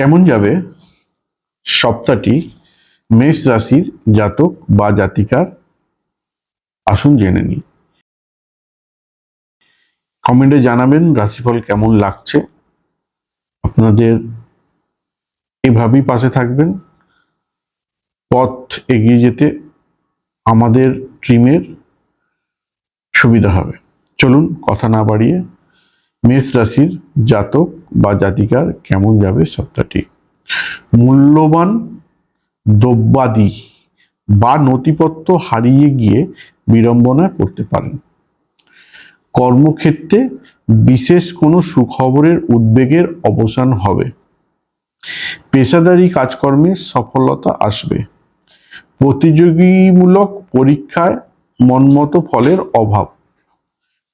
কেমন যাবে? সপ্তাহটি মেষ রাশির জাতক বা জাতিকার? আসুন জেনে নিই। কমেন্টে জানাবেন রাশিফল কেমন লাগছে? আপনাদের এভাবেই পাশে থাকবেন। পথ এগিয়ে যেতে আমাদের টিমের সুবিধা হবে। চলুন কথা না বাড়িয়ে মেষ রাশির জাতক বা জাতিকার কেমন যাবে সপ্তাহটি? মূল্যবান দ্রব্যাদি বা নথিপত্র হারিয়ে গিয়ে বিড়ম্বনায় পড়তে পারেন। কর্মক্ষেত্রে বিশেষ কোনো সুখবরের উদ্বেগের অবসান হবে। পেশাদারি কাজকর্মে সফলতা আসবে। প্রতিযোগীমূলক পরীক্ষায় মনমতো ফলের অভাব।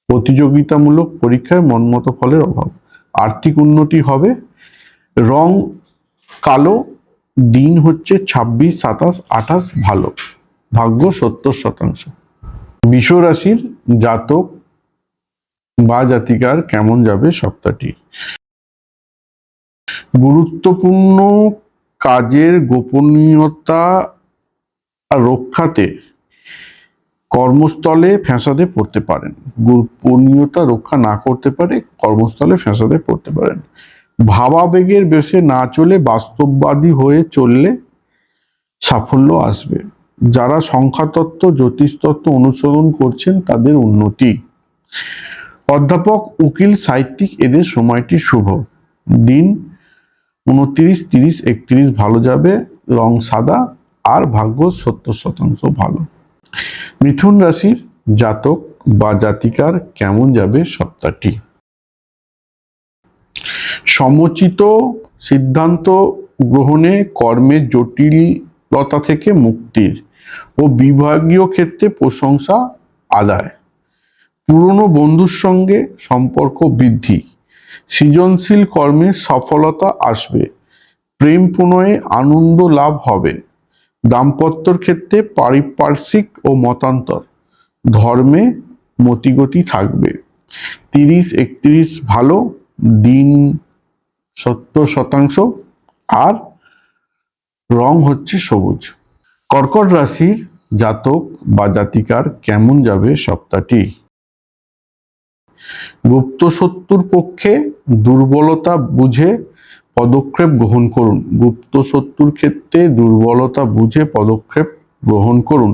প্রতিযোগিতামূলক পরীক্ষায় মনমতো ফলের অভাব। আর্থিক উন্নতি হবে। রং কালো, দিন হচ্ছে ছাব্বিশ, সাতাশ, আঠাশ, ভালো। ভাগ্য সত্তর শতাংশ। রাশির জাতক বা জাতিকার কেমন যাবে সপ্তাহটি? গুরুত্বপূর্ণ কাজের গোপনীয়তা রক্ষাতে কর্মস্থলে ফ্যাসাদে পড়তে পারেন। গোপনীয়তা রক্ষা না করতে পারে, কর্মস্থলে ফ্যাসাদে পড়তে পারেন। ভাবাবেগের বেশে না চলে বাস্তববাদী হয়ে চললে সাফল্য আসবে। যারা সংখ্যাতত্ত্ব, জ্যোতিষতত্ত্ব অনুসরণ করছেন, তাদের উন্নতি। অধ্যাপক, উকিল, সাহিত্যিক, এদের সময়টি শুভ। দিন উনত্রিশ, তিরিশ, একত্রিশ ভালো যাবে, রং সাদা, আর ভাগ্য সত্তর শতাংশ ভালো। মিথুন রাশির জাতক বা জাতিকার কেমন যাবে সপ্তাহটি? সমচিত সিদ্ধান্ত গ্রহণে কর্মের জটিলতা থেকে মুক্তির ও বিভাগীয় ক্ষেত্রে প্রশংসা আদায়। পুরনো বন্ধুর সঙ্গে সম্পর্ক বৃদ্ধি। সৃজনশীল কর্মে সফলতা আসবে। প্রেম প্রণয়ে আনন্দ লাভ হবে। দাম্পত্যর ক্ষেত্রে পারিপার্শ্বিক ও মতান্তর। ধর্মে মতিগতি থাকবে। তিরিশ একত্রিশ ভালো, দিন সত্তর শতাংশ। আর রং হচ্ছে সবুজ। কর্কট রাশির জাতক বা জাতিকার কেমন যাবে সপ্তাহটি? গুপ্ত শত্রুর পক্ষে দুর্বলতা বুঝে পদক্ষেপ গ্রহণ করুন। গুপ্ত শত্রুর ক্ষেত্রে দুর্বলতা বুঝে পদক্ষেপ গ্রহণ করুন।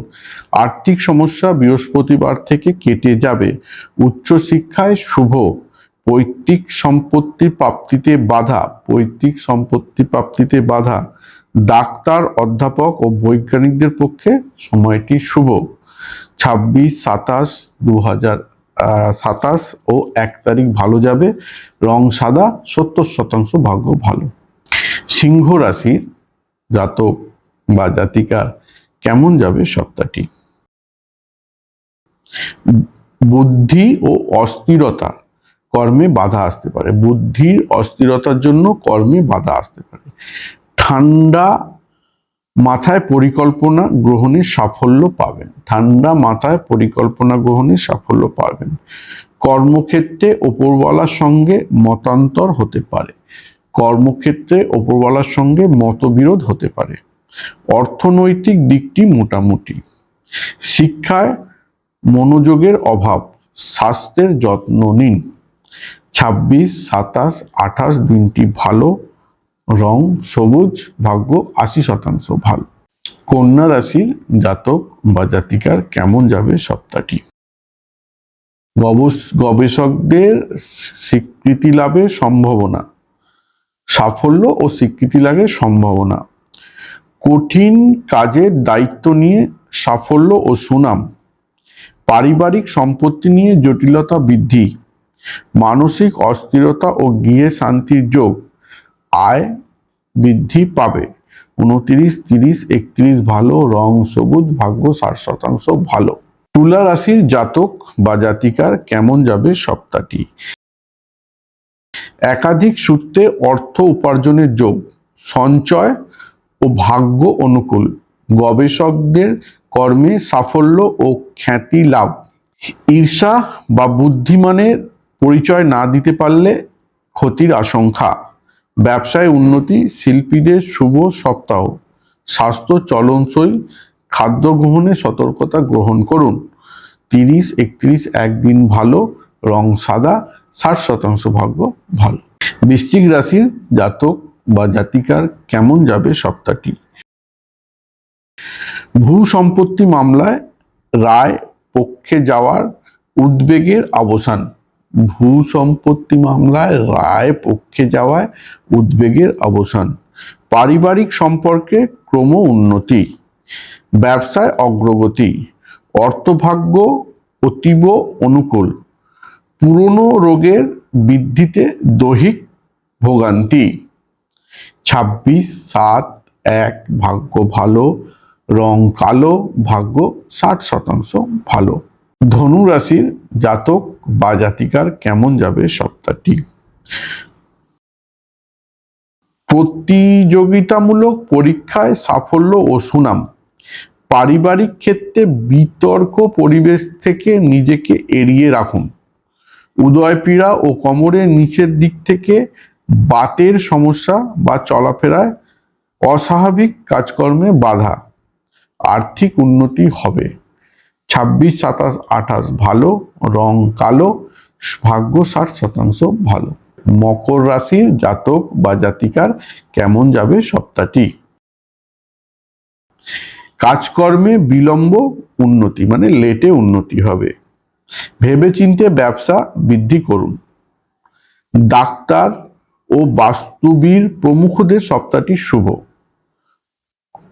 আর্থিক সমস্যা বৃহস্পতিবার থেকে কেটে যাবে। উচ্চশিক্ষায় শুভ। পৈতৃক সম্পত্তি প্রাপ্তিতে বাধা। পৈতৃক সম্পত্তি প্রাপ্তিতে বাধা। ডাক্তার, অধ্যাপক ও বৈজ্ঞানিকদের পক্ষে সময়টি শুভ। ছাব্বিশ সাতাশ দু হাজার সাতাশ ও এক তারিখ ভালো যাবে। রং সাদা, সত্তর শতাংশ ভাগ্য ভালো। সিংহ রাশির জাতক বা জাতিকার কেমন যাবে সপ্তাহটি? বুদ্ধি ও অস্থিরতা কর্মে বাধা আসতে পারে। বুদ্ধির অস্থিরতার জন্য কর্মে বাধা আসতে পারে। ঠান্ডা মাথায় পরিকল্পনা গ্রহণে সাফল্য পাবেন। ঠান্ডা মাথায় পরিকল্পনা গ্রহণে সাফল্য পাবেন। কর্মক্ষেত্রে ওপরওয়ালার সঙ্গে মতান্তর হতে পারে। কর্মক্ষেত্রে ওপরওয়ালার সঙ্গে মতবিরোধ হতে পারে। অর্থনৈতিক দিকটি মোটামুটি। শিক্ষায় মনোযোগের অভাব, স্বাস্থ্যের যত্ন নিন। ছাব্বিশ, সাতাশ, আঠাশ দিনটি ভালো রং, সবুজ, ভাগ্য আশি শতাংশ ভালো। কন্যা রাশির জাতক বা জাতিকার কেমন যাবে সপ্তাহটি? গবেষকদের স্বীকৃতি লাভের সম্ভাবনা, সাফল্য ও স্বীকৃতি লাভের সম্ভাবনা। কঠিন কাজের দায়িত্ব নিয়ে সাফল্য ও সুনাম, পারিবারিক সম্পত্তি নিয়ে জটিলতা বৃদ্ধি, মানসিক অস্থিরতা ও গৃহে শান্তির যোগ আয় বৃদ্ধি পাবে। উনত্রিশ, তিরিশ, একত্রিশ ভালো, রং সবুজ, ভাগ্য ষাট শতাংশ ভালো। তুলা রাশির জাতক বা জাতিকার কেমন যাবে সপ্তাহটি? একাধিক সূত্রে অর্থ উপার্জনের যোগ, সঞ্চয় ও ভাগ্য অনুকূল। গবেষকদের কর্মে সাফল্য ও খ্যাতি লাভ। ঈর্ষা বা বুদ্ধিমানের পরিচয় না দিতে পারলে ক্ষতির আশঙ্কা। ব্যবসায় উন্নতি, শিল্পীদের শুভ সপ্তাহ, স্বাস্থ্য চলনসই, খাদ্য গ্রহণে সতর্কতা গ্রহণ করুন। তিরিশ, একত্রিশ, একদিন ভালো, রং সাদা, ষাট শতাংশ ভাগ্য ভালো। বৃশ্চিক রাশির জাতক বা জাতিকার কেমন যাবে সপ্তাহটি? ভূ সম্পত্তি মামলায় রায় পক্ষে যাওয়ার উদ্বেগের অবসান। ভূ সম্পত্তি মামলায় রায় পক্ষে যাওয়ায় উদ্বেগের অবসান। পারিবারিক সম্পর্কে ক্রম উন্নতি। ব্যবসায় অগ্রগতি। অর্থভাগ্য অতীব অনুকূল। পুরনো রোগের বৃদ্ধিতে দৈহিক ভোগান্তি। ছাব্বিশ সাত এক ভাগ্য ভালো, রং কালো, ভাগ্য ষাট শতাংশ ভালো। ধনু রাশির জাতক বা জাতিকার কেমন যাবে সপ্তাহটি? প্রতিযোগিতামূলক পরীক্ষায় সাফল্য ও সুনাম। পারিবারিক ক্ষেত্রে বিতর্ক পরিবেশ থেকে নিজেকে এড়িয়ে রাখুন। উদয়পীড়া ও কোমরের নিচের দিক থেকে বাতের সমস্যা বা চলাফেরায় অস্বাভাবিক কাজকর্মে বাধা। আর্থিক উন্নতি হবে। ছাব্বিশ, সাতাশ, আঠাশ ভালো, রং কালো, ভাগ্য ষাট শতাংশ ভালো। মকর রাশির জাতক বা জাতিকার কেমন যাবে সপ্তাহটি? কাজকর্মে বিলম্ব উন্নতি মানে লেটে উন্নতি হবে। ভেবেচিন্তে ব্যবসা বৃদ্ধি করুন। ডাক্তার ও বাস্তুবির প্রমুখদের সপ্তাহটি শুভ।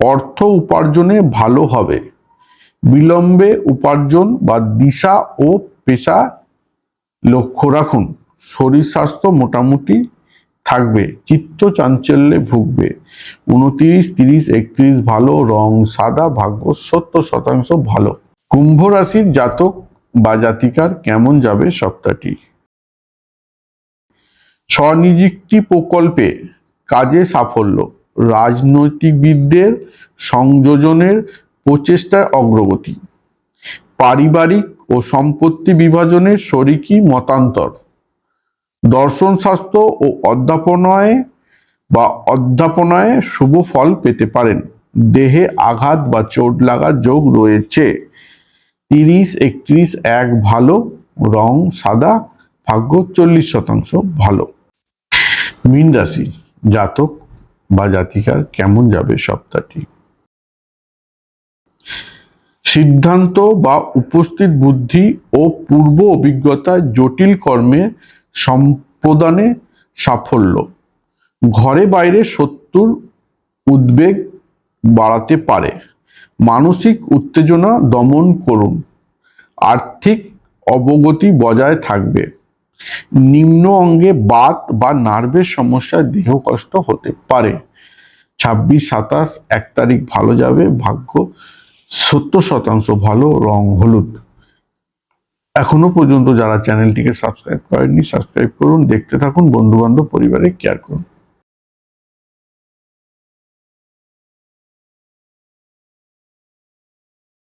অর্থ উপার্জনে ভালো হবে। বিলম্বে উপার্জন বা দিশা ও পেশা লক্ষ্য রাখুন। শরীর স্বাস্থ্য মোটামুটি থাকবে, চিত্ত চাঞ্চল্যে ভুগবে। উনত্রিশ, তিরিশ, একত্রিশ ভালো, রং সাদা, ভাগ্য সত্তর শতাংশ ভালো। কুম্ভ রাশির জাতক বা জাতিকার কেমন যাবে সপ্তাহটি? স্বনিযুক্তি প্রকল্পে কাজে সাফল্য। রাজনৈতিকবিদদের সংযোজনের প্রচেষ্টায় অগ্রগতি। পারিবারিক ও সম্পত্তি বিভাজনের শরিকি মতান্তর। দর্শন শাস্ত্র ও অধ্যাপনায় বা অধ্যাপনায় শুভ ফল পেতে পারেন। দেহে আঘাত বা চোট লাগার যোগ রয়েছে। তিরিশ, একত্রিশ, এক ভালো, রং সাদা, ভাগ্য চল্লিশ শতাংশ ভালো। মীন রাশি জাতক বা জাতিকার কেমন যাবে সপ্তাহটি? সিদ্ধান্ত বা উপস্থিত বুদ্ধি ও পূর্ব অভিজ্ঞতায় জটিল কর্মে সম্প্রদানে সাফল্য। ঘরে বাইরে শত্রুর উদ্বেগ বাড়াতে পারে। মানসিক উত্তেজনা দমন করুন। আর্থিক অবগতি বজায় থাকবে। নিম্ন অঙ্গে বাত বা নার্ভের সমস্যায় দেহ কষ্ট হতে পারে। ছাব্বিশ সাতাশ এক তারিখ ভালো যাবে, ভাগ্য সত্তর শতাংশ ভালো, রং হলুদ। এখনও পর্যন্ত যারা চ্যানেলটিকে সাবস্ক্রাইব করেননি, সাবস্ক্রাইব করুন, দেখতে থাকুন, বন্ধুবান্ধব, পরিবারে কেয়ার করুন।